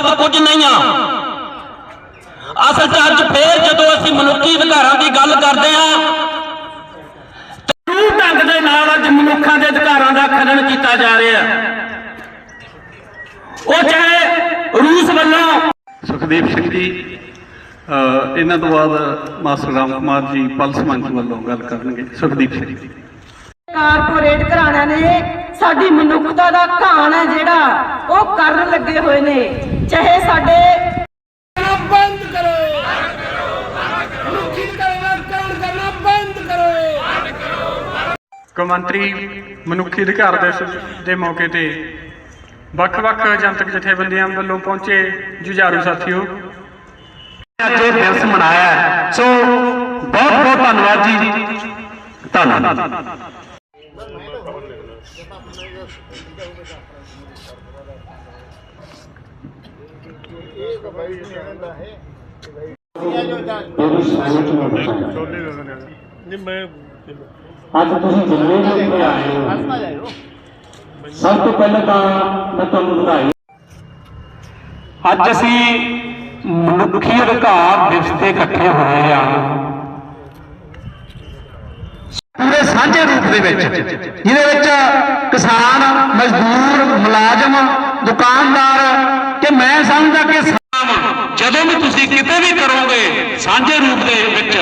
ਵੱਧ ਕੁਝ ਨਹੀਂ ਆ। ਅਸਲ 'ਚ ਅੱਜ ਫੇਰ ਜਦੋਂ ਅਸੀਂ ਮਨੁੱਖੀ ਅਧਿਕਾਰਾਂ ਦੀ ਗੱਲ ਕਰਦੇ ਆ ਟਰੂ ਢੰਗ ਦੇ ਨਾਲ ਅੱਜ ਮਨੁੱਖਾਂ ਦੇ ਅਧਿਕਾਰਾਂ ਦਾ ਖਨਨ ਕੀਤਾ ਜਾ ਰਿਹਾ? ਉਹ ਚਾਹੇ ਰੂਸ ਵੱਲੋਂ ਸੁਖਦੇਵ ਸਿੰਘ ਜੀ ਇਹਨਾਂ ਤੋਂ ਬਾਅਦ ਮਾਸਟਰ ਰਾਮ ਕੁਮਾਰ ਜੀ ਪਲਸ ਮੰਚ ਵੱਲੋਂ ਗੱਲ ਕਰਨਗੇ। ਸੁਖਦੀਪ ਸਿੰਘ ਜੀ। ਕਾਰਪੋਰੇਟ ਘਰਾਣਿਆਂ ਨੇ ਸਾਡੀ ਮਨੁੱਖਤਾ ਦਾ ਘਾਣ ਹੈ ਜਿਹੜਾ ਉਹ ਕਰਨ ਲੱਗੇ ਹੋਏ ਨੇ। ਚਾਹੇ ਸਾਡੇ ਬੰਦ ਕਰੋ। ਕੌਮਾਂਤਰੀ ਮਨੁੱਖੀ ਅਧਿਕਾਰ ਦਿਵਸ ਦੇ ਮੌਕੇ ਤੇ ਵੱਖ-ਵੱਖ ਜਨਤਕ ਜਥੇਬੰਦੀਆਂ ਵੱਲੋਂ ਪਹੁੰਚੇ ਜੁਝਾਰੂ ਸਾਥੀਓ। ਅੱਜ ਇਹ ਦਿਵਸ ਮਨਾਇਆ। ਸੋ ਬਹੁਤ-ਬਹੁਤ ਧੰਨਵਾਦ ਜੀ। ਧੰਨਵਾਦ। ਅੱਜ ਤੁਸੀਂ ਜਿੰਨੇ ਵੀ ਇੱਥੇ ਆਏ ਹੋ, ਸਭ ਤੋਂ ਪਹਿਲਾਂ ਤਾਂ ਮੈਂ ਤੁਹਾਨੂੰ ਵਧਾਈ ਅੱਜ ਅਸੀਂ ਮਨੁੱਖੀ ਅਧਿਕਾਰ ਦਿਵਸ ਤੇ ਇਕੱਠੇ ਹੋਏ ਆ ਪੂਰੇ ਸਾਂਝੇ ਰੂਪ ਦੇ ਵਿੱਚ। ਜਿਹਦੇ ਵਿੱਚ ਕਿਸਾਨ, ਮਜ਼ਦੂਰ, ਮੁਲਾਜ਼ਮ, ਦੁਕਾਨਦਾਰ ਕਿ ਮੈਂ ਸਮਝਦਾ ਕਿ ਜਦੋਂ ਵੀ ਤੁਸੀਂ ਕਿਤੇ ਵੀ ਕਰੋਗੇ ਸਾਂਝੇ ਰੂਪ ਦੇ ਵਿੱਚ,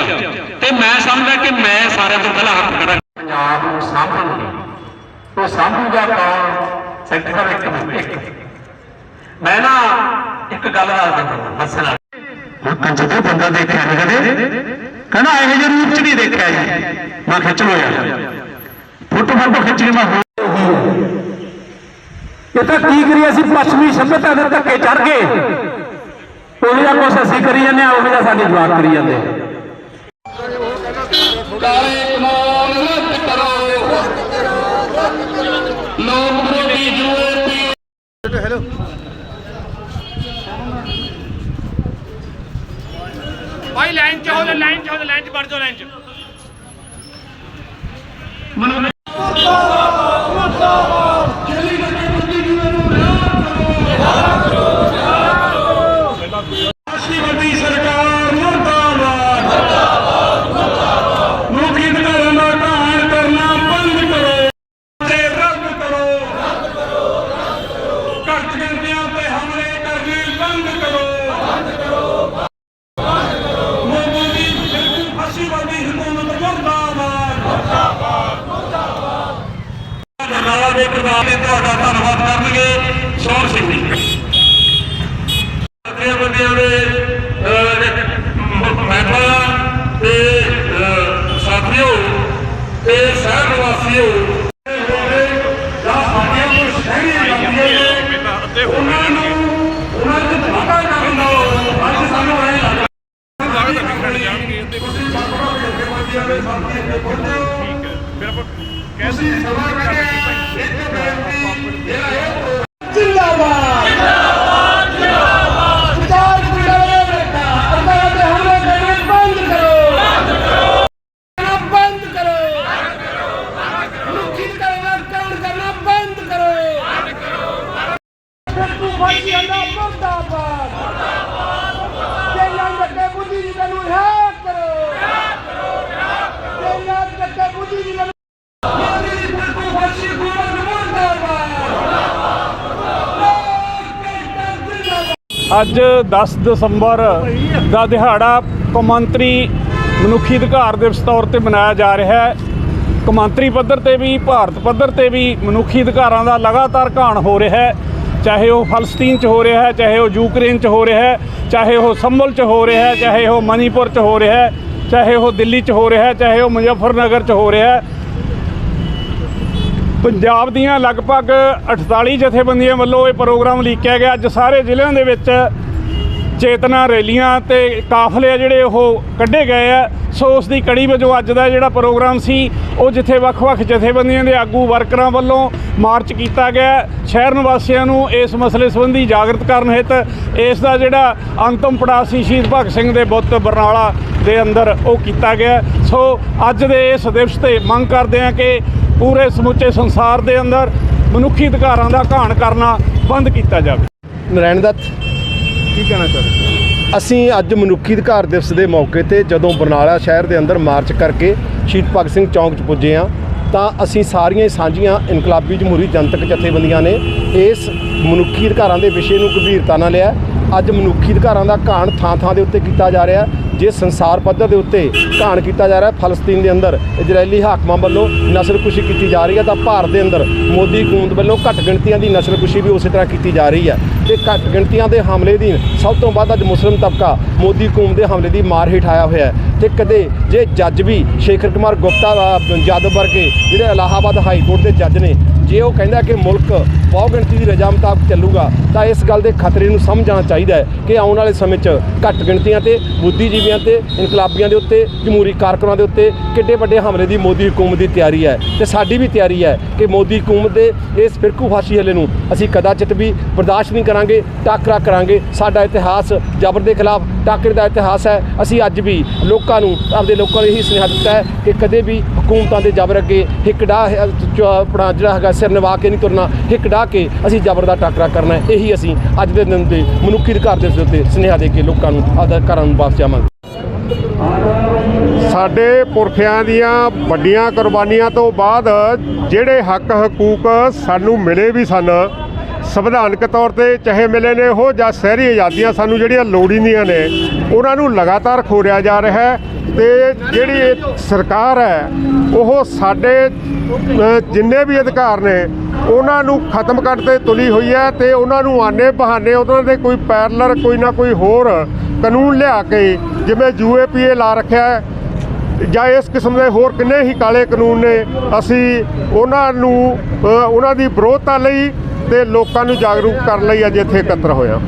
ਤੇ ਮੈਂ ਸਮਝਦਾ ਕਿ ਮੈਂ ਸਾਰਿਆਂ ਤੋਂ ਪਹਿਲਾਂ ਹੱਥ ਖੜਾ ਪੰਜਾਬ ਨੂੰ ਸਾਂਭਣ ਲਈ, ਉਹ ਸਾਂਭੂਗਾ ਕੌਣ? ਸੈਕਟਰ ਇੱਕ ਮੈਂ ਨਾ ਇੱਕ ਗੱਲ ਦੱਸ ਦਿੰਦਾ ਮਸਲਾ ਹੁਣ ਜਦੋਂ ਬੰਦਾ ਦੇਖਿਆ ਨਹੀਂ ਕਦੇ ਕਹਿੰਦਾ ਇਹੋ ਜਿਹੇ ਰੂਪ ਚ ਨਹੀਂ ਦੇਖਿਆ ਜੀ। ਮੈਂ ਖਿੱਚ ਲੋ ਯਾਰ। ਫੋਟੋ ਫੋਟੋ ਖਿੱਚ ਕੇ ਮੈਂ ਇਹ ਤਾਂ ਕੀ ਕਰੀਏ ਅਸੀਂ? ਪੱਛਮੀ ਸਭਿਅਤਾ ਦੇ ਧੱਕੇ ਚੜ ਗਏ। ਉਹ ਜਿਹਾ ਕੁਛ ਅਸੀਂ ਕਰੀ ਜਾਂਦੇ ਆ, ਉਹ ਜਿਹਾ ਸਾਡੇ ਜਵਾਬ ਕਰੀ ਜਾਂਦੇ। ਕਾਲੇ ਕਮਾਲ ਰੱਦ ਕਰੋ। ਲੋਕ ਲਾਈਨ ਚ ਹੋ ਦੇ ਤੁਹਾਡਾ ਧੰਨਵਾਦ ਕਰਨਗੇ ਸੋਹਣ ਸਿੰਘ ਜੀ ਜਥੇਬੰਦੀਆਂ ਦੇ ਮਹਿਮਾਨ ਤੇ ਅਹ, ਸਾਥੀਓ ਤੇ ਸ਼ਹਿਰ ਨਿਵਾਸੀਓ ਜਾਂ ਸਾਡੀਆਂ ਕੋਈ ਸ਼ਹਿਰੀਆਂ ਲੱਗਦੀਆਂ ਨੇ ਉਹਨਾਂ ਨੂੰ ਉਹਨਾਂ ਦੇ ਧਾਗਾ ਕਰਨ ਦਾ ਅੱਜ ਸਾਨੂੰ ਐਂ ਲੱਗਦਾ ਤੁਸੀਂ ਵੱਖ-ਵੱਖ ਜਥੇਬੰਦੀਆਂ ਦੇ ਸਾਥੀ ਇੱਥੇ ਪਹੁੰਚੇ ਹੋ ਠੀਕ ਹੈ ਫਿਰ ਆਪਾਂ ਤੁਸੀਂ ਸਭਾ ਕਰਕੇ ਇੱਕ ਬੇਨਤੀ ਜਿਹੜਾ ਇਹ ਜਿੰਦਾਬਾਦ ਸਰਕਾਰ ਗੁੰਡਾਲਾ ਬੇਟਾ ਸਰਕਾਰ ਦੇ ਹਮਲੇ ਕਰਨੇ ਬੰਦ ਕਰੋ ਬੰਦ ਕਰੋ ਬੰਦ ਕਰੋ ਬੰਦ ਕਰੋ ਮੁਖੀ ਕਰਨਾ ਕਾਂਡ ਕਰਨਾ ਬੰਦ ਕਰੋ ਬੰਦ ਕਰੋ ਬਿਲਕੁਲ ਫਾਂਸੀ ਦਾ ਮੁਰਦਾਬਾਦ। ਮੁਰਦਾਬਾਦ ਜੇਲਾਂ ਦੇ ਬੁੱਧੀ ਜੀ ਨੂੰ ਰਿਹਾ ਕਰੋ। ਰਿਹਾ ਕਰੋ ਰਿਹਾ ਕਰੋ ਜੇਲਾਂ ਦੇ ਬੁੱਧੀ ਜੀ ਨੂੰ ਮੋਦੀ ਦੀ ਬਿਲਕੁਲ ਫਾਂਸੀ ਮੁਰਦਾਬਾਦ। ਅੱਜ 10 ਦਸੰਬਰ ਦਾ ਦਿਹਾੜਾ ਕੌਮਾਂਤਰੀ ਮਨੁੱਖੀ ਅਧਿਕਾਰ ਦਿਵਸ ਤੌਰ ਤੇ ਮਨਾਇਆ ਜਾ ਰਿਹਾ ਹੈ। ਕੌਮਾਂਤਰੀ ਪੱਧਰ ਤੇ ਵੀ, ਭਾਰਤ ਪੱਧਰ ਤੇ ਵੀ ਮਨੁੱਖੀ ਅਧਿਕਾਰਾਂ ਦਾ ਲਗਾਤਾਰ ਘਾਣ ਹੋ ਰਿਹਾ ਹੈ। ਚਾਹੇ ਉਹ ਫਲਸਤੀਨ 'ਚ ਹੋ ਰਿਹਾ ਹੈ, ਚਾਹੇ ਉਹ ਯੂਕਰੇਨ 'ਚ ਹੋ ਰਿਹਾ ਹੈ, ਚਾਹੇ ਉਹ ਸੰਭਲ 'ਚ ਹੋ ਰਿਹਾ ਹੈ, ਚਾਹੇ ਉਹ ਮਨੀਪੁਰ 'ਚ ਹੋ ਰਿਹਾ ਹੈ, ਚਾਹੇ ਉਹ ਦਿੱਲੀ 'ਚ ਹੋ ਰਿਹਾ ਹੈ, ਚਾਹੇ ਉਹ ਮੁਜ਼ੱਫਰਨਗਰ 'ਚ ਹੋ ਰਿਹਾ ਹੈ। ਪੰਜਾਬ ਦੀਆਂ ਲਗਭਗ 48 ਜਥੇਬੰਦੀਆਂ ਵੱਲੋਂ ਇਹ ਪ੍ਰੋਗਰਾਮ ਲੀਕਿਆ ਗਿਆ। ਅੱਜ ਸਾਰੇ ਜ਼ਿਲ੍ਹਿਆਂ ਦੇ ਵਿੱਚ ਚੇਤਨਾ ਰੈਲੀਆਂ ਤੇ ਕਾਫਲੇ ਆ ਜਿਹੜੇ ਉਹ ਕੱਢੇ ਗਏ ਆ। ਸੋ ਉਸ ਦੀ ਕੜੀ ਵਜੋਂ ਅੱਜ ਦਾ ਜਿਹੜਾ ਪ੍ਰੋਗਰਾਮ ਸੀ, ਉਹ ਜਿੱਥੇ ਵੱਖ-ਵੱਖ ਜਥੇਬੰਦੀਆਂ ਦੇ ਆਗੂ ਵਰਕਰਾਂ ਵੱਲੋਂ ਮਾਰਚ ਕੀਤਾ ਗਿਆ। ਸ਼ਹਿਰ ਨਿਵਾਸੀਆਂ ਨੂੰ ਇਸ ਮਸਲੇ ਸੰਬੰਧੀ ਜਾਗਰਤ ਕਰਨ ਹਿੱਤ ਇਸ ਦਾ ਜਿਹੜਾ ਅੰਤਮ ਪੜਾਅ ਸੀ ਸ਼ਹੀਦ ਭਗਤ ਸਿੰਘ ਦੇ ਬੁੱਤ ਬਰਨਾਲਾ ਦੇ ਅੰਦਰ ਉਹ ਕੀਤਾ ਗਿਆ। ਸੋ ਅੱਜ ਦੇ ਇਸ ਦਿਵਸ ਤੇ ਮੰਗ ਕਰਦੇ ਹਾਂ ਕਿ ਪੂਰੇ ਸਮੁੱਚੇ ਸੰਸਾਰ ਦੇ ਅੰਦਰ ਮਨੁੱਖੀ ਅਧਿਕਾਰਾਂ ਦਾ ਘਾਣ ਕਰਨਾ ਬੰਦ ਕੀਤਾ ਜਾਵੇ। ਨਰਾਇਣ ਦੱਤ। ਕੀ ਕਹਿਣਾ ਚਾਹੁੰਦੇ ਅਸੀਂ ਅੱਜ ਮਨੁੱਖੀ ਅਧਿਕਾਰ ਦਿਵਸ ਦੇ ਮੌਕੇ ਤੇ ਜਦੋਂ ਬਰਨਾਲਾ ਸ਼ਹਿਰ ਦੇ ਅੰਦਰ ਮਾਰਚ ਕਰਕੇ ਸ਼ਹੀਦ ਭਗਤ ਸਿੰਘ ਚੌਂਕ 'ਚ ਪੁੱਜੇ ਆ ਤਾਂ ਅਸੀਂ ਸਾਰੀਆਂ ਸਾਂਝੀਆਂ ਇਨਕਲਾਬੀ ਜਮਹੂਰੀ ਜਨਤਕ ਜਥੇਬੰਦੀਆਂ ਨੇ ਇਸ ਮਨੁੱਖੀ ਅਧਿਕਾਰਾਂ ਦੇ ਵਿਸ਼ੇ ਨੂੰ ਗੰਭੀਰਤਾ ਨਾਲ ਲਿਆ। ਅੱਜ ਮਨੁੱਖੀ ਅਧਿਕਾਰਾਂ ਦਾ ਘਾਣ ਥਾਂ ਥਾਂ ਦੇ ਉੱਤੇ ਕੀਤਾ ਜਾ ਰਿਹਾ। ਜੇ ਸੰਸਾਰ ਪੱਧਰ ਦੇ ਉੱਤੇ ਘਾਣ ਕੀਤਾ ਜਾ ਰਿਹਾ ਫਲਸਤੀਨ ਦੇ ਅੰਦਰ, ਇਜ਼ਰਾਈਲੀ ਹਾਕਮਾਂ ਵੱਲੋਂ ਨਸਲਕੁਸ਼ੀ ਕੀਤੀ ਜਾ ਰਹੀ ਹੈ ਤਾਂ ਭਾਰਤ ਦੇ ਅੰਦਰ ਮੋਦੀ ਹਕੂਮਤ ਵੱਲੋਂ ਘੱਟ ਗਿਣਤੀਆਂ ਦੀ ਨਸਲਕੁਸ਼ੀ ਵੀ ਉਸੇ ਤਰ੍ਹਾਂ ਕੀਤੀ ਜਾ ਰਹੀ ਹੈ ਤੇ ਘੱਟ ਗਿਣਤੀਆਂ ਦੇ ਹਮਲੇ ਦੀ ਸਭ ਤੋਂ ਵੱਧ ਅੱਜ ਮੁਸਲਿਮ ਤਬਕਾ ਮੋਦੀ ਹਕੂਮਤ ਦੇ ਹਮਲੇ ਦੀ ਮਾਰ ਹੇਠ ਆਇਆ ਹੋਇਆ ਹੈ ਤੇ ਕਦੇ ਜੇ ਜੱਜ ਵੀ ਸ਼ੇਖਰ ਕੁਮਾਰ ਗੁਪਤਾ ਵਾ- ਜਾਦਵ ਵਰਗੇ ਜਿਹੜੇ ਇਲਾਹਾਬਾਦ ਹਾਈ ਕੋਰਟ ਦੇ ਜੱਜ ਨੇ, ਜੇ ਉਹ ਕਹਿੰਦਾ ਕਿ ਮੁਲਕ ਬਹੁ ਗਿਣਤੀ ਦੀ ਰਜਾ ਮੁਤਾਬਕ ਚੱਲੂਗਾ, ਤਾਂ ਇਸ ਗੱਲ ਦੇ ਖਤਰੇ ਨੂੰ ਸਮਝਣਾ ਚਾਹੀਦਾ ਹੈ ਕਿ ਆਉਣ ਵਾਲੇ ਸਮੇਂ 'ਚ ਘੱਟ ਗਿਣਤੀਆਂ ਤੇ, ਬੁੱਧੀਜੀਵੀਆਂ ਤੇ, ਇਨਕਲਾਬੀਆਂ ਦੇ ਉੱਤੇ, ਜਮਹੂਰੀ ਕਾਰਕੁਨਾਂ ਦੇ ਉੱਤੇ ਕਿੱਡੇ ਵੱਡੇ ਹਮਲੇ ਦੀ ਮੋਦੀ ਹਕੂਮਤ ਦੀ ਤਿਆਰੀ ਹੈ। ਤੇ ਸਾਡੀ ਵੀ ਤਿਆਰੀ ਹੈ ਕਿ ਮੋਦੀ ਹਕੂਮਤ ਦੇ ਇਸ ਫਿਰਕੂ ਫਾਸ਼ੀ ਹਲੇ ਨੂੰ ਅਸੀਂ ਕਦਾਚਿਤ ਵੀ ਬਰਦਾਸ਼ਤ ਨਹੀਂ ਕਰਾਂਗੇ, ਟਾਕਰਾ ਕਰਾਂਗੇ। ਸਾਡਾ ਇਤਿਹਾਸ ਜ਼ਬਰ ਦੇ ਖਿਲਾਫ, ਟਾਕਰੇ ਦਾ ਇਤਿਹਾਸ ਹੈ। ਅਸੀਂ ਅੱਜ ਵੀ ਲੋਕਾਂ ਨੂੰ, ਆਪਦੇ ਲੋਕਾਂ ਨੂੰ ਇਹੀ ਸੁਨੇਹਾ ਦਿੱਤਾ ਹੈ ਕਿ ਕਦੇ ਵੀ ਹਕੂਮਤਾਂ ਦੇ ਜ਼ਬਰ ਅੱਗੇ ਹਿੱਕ ਡਾਹ ਆਪਣਾ ਜਿਹੜਾ ਹੈਗਾ ਸਿਰ ਨਿਵਾ ਕੇ ਨਹੀਂ ਤੁਰਨਾ ਹਿੱਕ ਡਾਹ ਕੇ ਅਸੀਂ ਜ਼ਬਰ ਦਾ ਟਾਕਰਾ ਕਰਨਾ ਇਹੀ ਅਸੀਂ ਅੱਜ ਦੇ ਦਿਨ ਤੇ ਮਨੁੱਖੀ ਅਧਿਕਾਰ ਦੇ ਉੱਤੇ ਸੁਨੇਹਾ ਦੇ ਕੇ ਲੋਕਾਂ ਨੂੰ ਆਪਦਾ ਘਰਾਂ ਨੂੰ ਵਾਪਸ ਜਾਵਾਂਗੇ ਸਾਡੇ ਪੁਰਖਿਆਂ ਦੀਆਂ ਵੱਡੀਆਂ ਕੁਰਬਾਨੀਆਂ ਤੋਂ ਬਾਅਦ ਜਿਹੜੇ ਹੱਕ ਹਕੂਕ ਸਾਨੂੰ ਮਿਲੇ ਵੀ ਸਨ, ਸੰਵਿਧਾਨਕ ਤੌਰ ਤੇ ਚਾਹੇ ਮਿਲੇ ਨੇ ਉਹ ਜਾਂ ਸ਼ਹਿਰੀ ਆਜ਼ਾਦੀਆਂ ਸਾਨੂੰ ਜਿਹੜੀਆਂ ਲੋੜੀਂਦੀਆਂ ਨੇ, ਉਹਨਾਂ ਨੂੰ ਲਗਾਤਾਰ ਖੋਰਿਆ ਜਾ ਰਿਹਾ ਹੈ ਤੇ ਜਿਹੜੀ ਸਰਕਾਰ ਹੈ, ਉਹ ਸਾਡੇ ਜਿੰਨੇ ਵੀ ਅਧਿਕਾਰ ਨੇ ਉਹਨਾਂ ਨੂੰ ਖਤਮ ਕਰਨ ਤੇ ਤੁਲੀ ਹੋਈ ਹੈ ਤੇ ਉਹਨਾਂ ਨੂੰ ਆਨੇ ਬਹਾਨੇ ਉਹਨਾਂ ਦੇ ਕੋਈ ਪੈਰਲਰ, ਕੋਈ ਨਾ ਕੋਈ ਹੋਰ ਕਾਨੂੰਨ ਲਿਆ ਕੇ ਜਿਵੇਂ ਯੂਏਪੀਏ ਲਾ ਰੱਖਿਆ ਹੈ, ਜਾਂ ਇਸ ਕਿਸਮ ਦੇ ਹੋਰ ਕਿੰਨੇ ਹੀ ਕਾਲੇ ਕਾਨੂੰਨ ਨੇ, ਅਸੀਂ ਉਹਨਾਂ ਨੂੰ ਉਹਨਾਂ ਦੀ ਵਿਰੋਧਤਾ ਲਈ ਤੇ ਲੋਕਾਂ ਨੂੰ ਜਾਗਰੂਕ ਕਰਨ ਲਈ ਅੱਜ ਇੱਥੇ ਇਕੱਤਰ ਹੋਇਆ